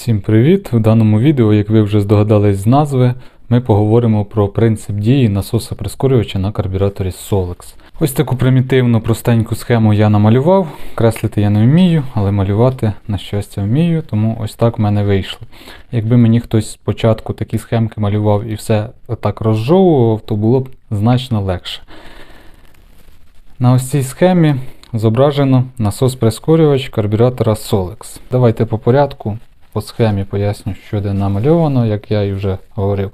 Всім привіт! В даному відео, як ви вже здогадались з назви, ми поговоримо про принцип дії насоса прискорювача на карбюраторі Solex. Ось таку примітивну простеньку схему я намалював. Креслити я не вмію, але малювати, на щастя, вмію, тому ось так в мене вийшло. Якби мені хтось спочатку такі схемки малював і все так розжовував, то було б значно легше. На ось цій схемі зображено насос прискорювач карбюратора Solex. Давайте по порядку по схемі поясню, що де намальовано, як я і вже говорив.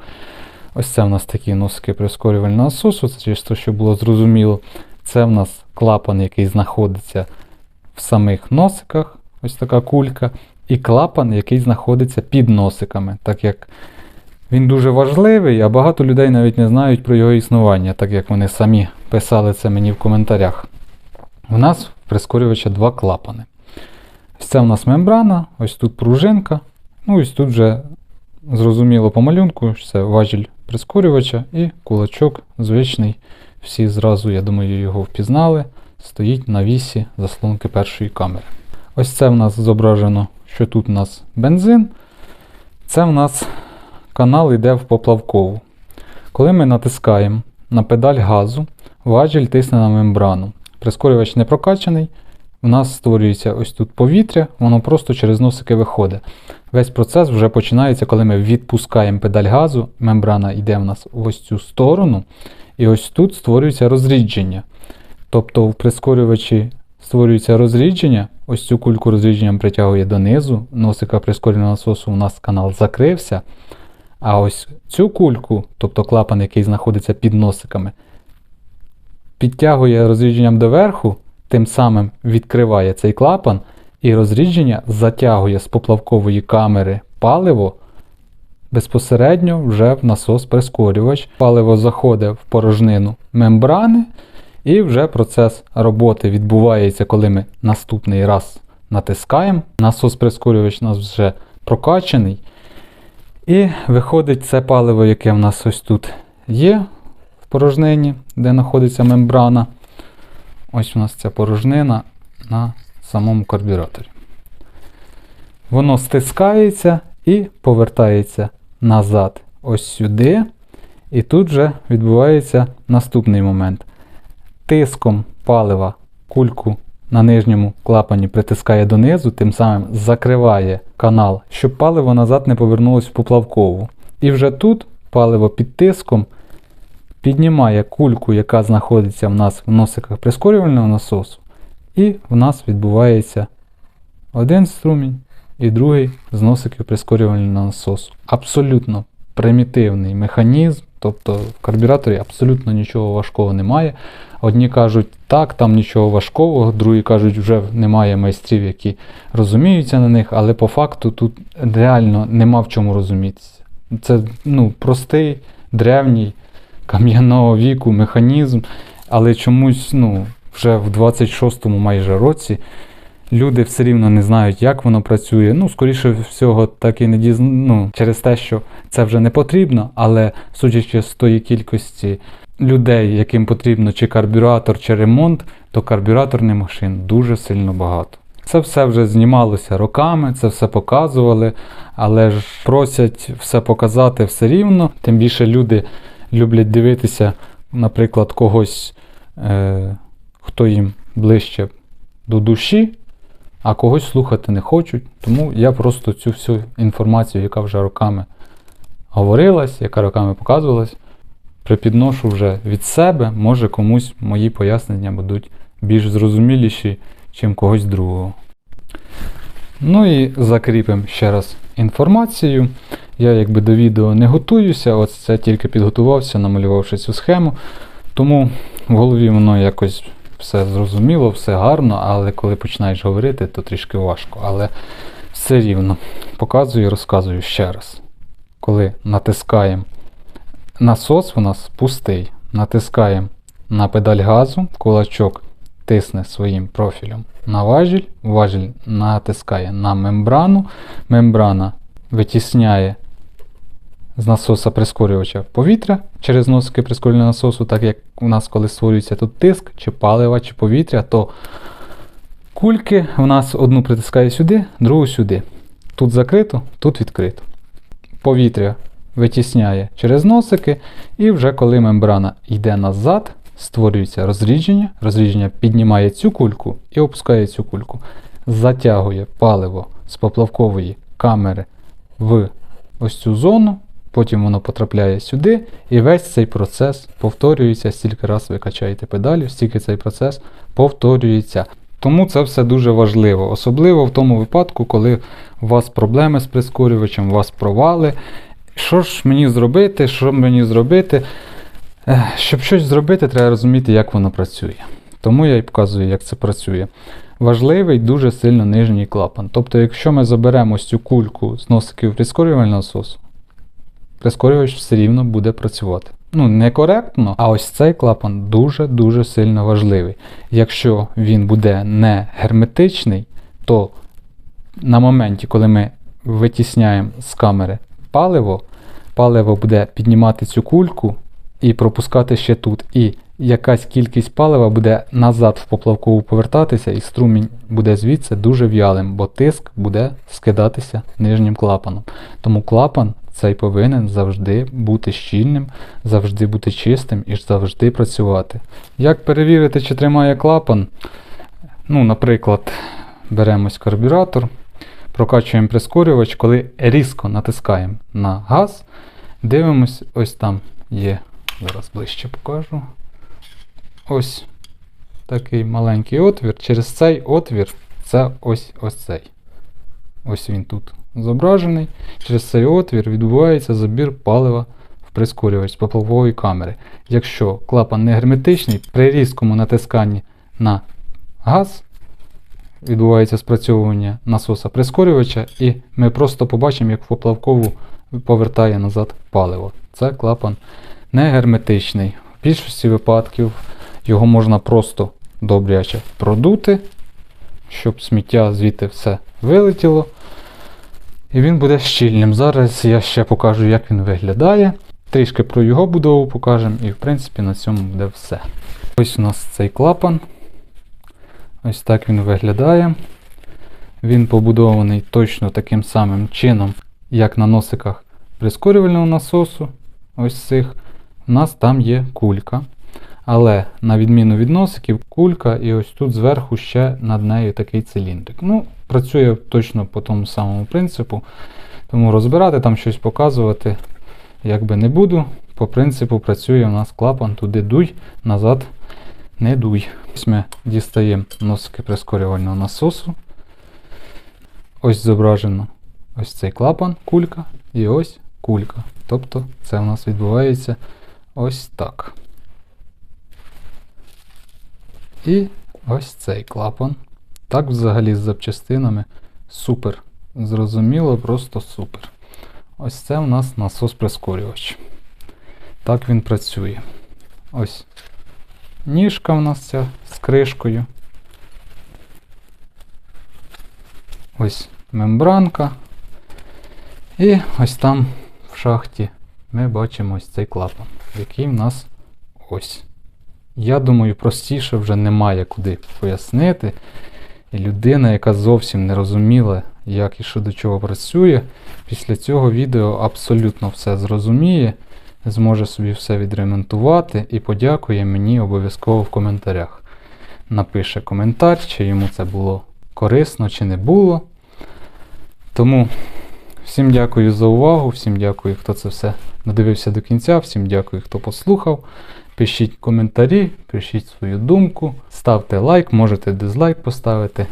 Ось це в нас такі носики прискорювального насосу, це чисто, щоб було зрозуміло. Це в нас клапан, який знаходиться в самих носиках, ось така кулька, і клапан, який знаходиться під носиками, так як він дуже важливий, а багато людей навіть не знають про його існування, так як вони самі писали це мені в коментарях. У нас в прискорювача два клапани. Ось це у нас мембрана, ось тут пружинка. Ну ось тут вже зрозуміло по малюнку, що це важіль прискорювача і кулачок звичний. Всі зразу, я думаю, його впізнали. Стоїть на вісі заслонки першої камери. Ось це в нас зображено, що тут у нас бензин. Це в нас канал йде в поплавкову. Коли ми натискаємо на педаль газу, важіль тисне на мембрану. Прискорювач не прокачаний, у нас створюється ось тут повітря, воно просто через носики виходить. Весь процес вже починається, коли ми відпускаємо педаль газу, мембрана йде в нас в ось цю сторону, і ось тут створюється розрідження. Тобто в прискорювачі створюється розрідження, ось цю кульку розрідженням притягує донизу, носика прискореного насосу у нас канал закрився. А ось цю кульку, тобто клапан, який знаходиться під носиками, підтягує розрідженням доверху, тим самим відкриває цей клапан, і розрідження затягує з поплавкової камери паливо безпосередньо вже в насос-прискорювач. Паливо заходить в порожнину мембрани, і вже процес роботи відбувається, коли ми наступний раз натискаємо. Насос-прискорювач у нас вже прокачаний. І виходить це паливо, яке в нас ось тут є в порожнині, де знаходиться мембрана. Ось у нас ця порожнина на самому карбюраторі. Воно стискається і повертається назад ось сюди. І тут же відбувається наступний момент. Тиском палива кульку на нижньому клапані притискає донизу, тим самим закриває канал, щоб паливо назад не повернулося в поплавкову. І вже тут паливо під тиском піднімає кульку, яка знаходиться в нас в носиках прискорювального насосу, і в нас відбувається один струмінь і другий з носиків прискорювального насосу. Абсолютно примітивний механізм, тобто в карбюраторі абсолютно нічого важкого немає. Одні кажуть, так, там нічого важкого, другі кажуть, вже немає майстрів, які розуміються на них, але по факту тут реально нема в чому розумітися. Це ну, простий, древній кам'яного віку механізм, але чомусь ну, вже в 26-му майже році люди все рівно не знають, як воно працює. Ну, скоріше всього, так і не діз... ну, через те, що це вже не потрібно, але судячи з тої кількості людей, яким потрібно чи карбюратор, чи ремонт, то карбюраторних машин дуже сильно багато. Це все вже знімалося роками, це все показували, але ж просять все показати все рівно. Тим більше люди люблять дивитися, наприклад, когось, е, хто їм ближче до душі, а когось слухати не хочуть. Тому я просто цю всю інформацію, яка вже роками говорилась, яка роками показувалась, припідношу вже від себе, може комусь мої пояснення будуть більш зрозуміліші, чим когось другого. Ну і закріпимо ще раз інформацію. Я якби до відео не готуюся, ось це тільки підготувався, намалювавши цю схему. Тому в голові воно якось все зрозуміло, все гарно, але коли починаєш говорити, то трішки важко. Але все рівно показую і розказую ще раз. Коли натискаємо насос, у нас пустий. Натискаємо на педаль газу, кулачок тисне своїм профілем на важіль, важіль натискає на мембрану, мембрана витісняє з насоса прискорювача повітря через носики прискорювального насосу, так як у нас, коли створюється тут тиск, чи палива, чи повітря, то кульки в нас одну притискає сюди, другу сюди. Тут закрито, тут відкрито. Повітря витісняє через носики, і вже коли мембрана йде назад, створюється розрідження. Розрідження піднімає цю кульку і опускає цю кульку. Затягує паливо з поплавкової камери в ось цю зону, потім воно потрапляє сюди, і весь цей процес повторюється, стільки раз ви качаєте педалі, стільки цей процес повторюється. Тому це все дуже важливо, особливо в тому випадку, коли у вас проблеми з прискорювачем, у вас провали. Що ж мені зробити? Що мені зробити? Щоб щось зробити, треба розуміти, як воно працює. Тому я і показую, як це працює. Важливий дуже сильно нижній клапан. Тобто, якщо ми заберемо цю кульку з носиків прискорювального насосу, прискорювач все рівно буде працювати. Ну, не коректно, а ось цей клапан дуже-дуже сильно важливий. Якщо він буде не герметичний, то на моменті, коли ми витісняємо з камери паливо, паливо буде піднімати цю кульку і пропускати ще тут. І якась кількість палива буде назад в поплавкову повертатися, і струмінь буде звідси дуже в'ялим, бо тиск буде скидатися нижнім клапаном. Тому клапан цей повинен завжди бути щільним, завжди бути чистим і завжди працювати. Як перевірити, чи тримає клапан? Ну, наприклад, беремось карбюратор, прокачуємо прискорювач, коли різко натискаємо на газ, дивимось, ось там є. Зараз ближче покажу. Ось такий маленький отвір. Через цей отвір це ось ось цей. Ось він тут зображений. Через цей отвір відбувається забір палива в прискорювач з поплавкової камери. Якщо клапан не герметичний, при різкому натисканні на газ відбувається спрацьовування насоса прискорювача, і ми просто побачимо, як поплавкову повертає назад паливо. Це клапан не герметичний. В більшості випадків його можна просто добряче продути, щоб сміття звідти все вилетіло. І він буде щільним. Зараз я ще покажу, як він виглядає. Трішки про його будову покажемо, і в принципі на цьому буде все. Ось у нас цей клапан. Ось так він виглядає. Він побудований точно таким самим чином, як на носиках прискорювального насосу. Ось цих. У нас там є кулька. Але на відміну від носиків, кулька і ось тут зверху ще над нею такий циліндрик. Ну, працює точно по тому самому принципу. Тому розбирати там щось показувати якби не буду. По принципу працює у нас клапан туди дуй, назад не дуй. Ось ми дістаємо носики прискорювального насосу. Ось зображено ось цей клапан, кулька і ось кулька. Тобто це у нас відбувається ось так. І ось цей клапан. Так взагалі з запчастинами супер. Зрозуміло, просто супер. Ось це у нас насос прискорювач. Так він працює. Ось ніжка у нас ця з кришкою. Ось мембранка. І ось там в шахті ми бачимо ось цей клапан, який в нас ось. Я думаю, простіше вже немає куди пояснити. І людина, яка зовсім не розуміла, як і що до чого працює, після цього відео абсолютно все зрозуміє, зможе собі все відремонтувати і подякує мені обов'язково в коментарях. Напише коментар, чи йому це було корисно, чи не було. Тому всім дякую за увагу, всім дякую, хто це все додивився до кінця, всім дякую, хто послухав. Пишіть коментарі, пишіть свою думку, ставте лайк, можете дизлайк поставити.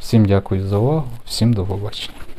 Всім дякую за увагу, всім до побачення.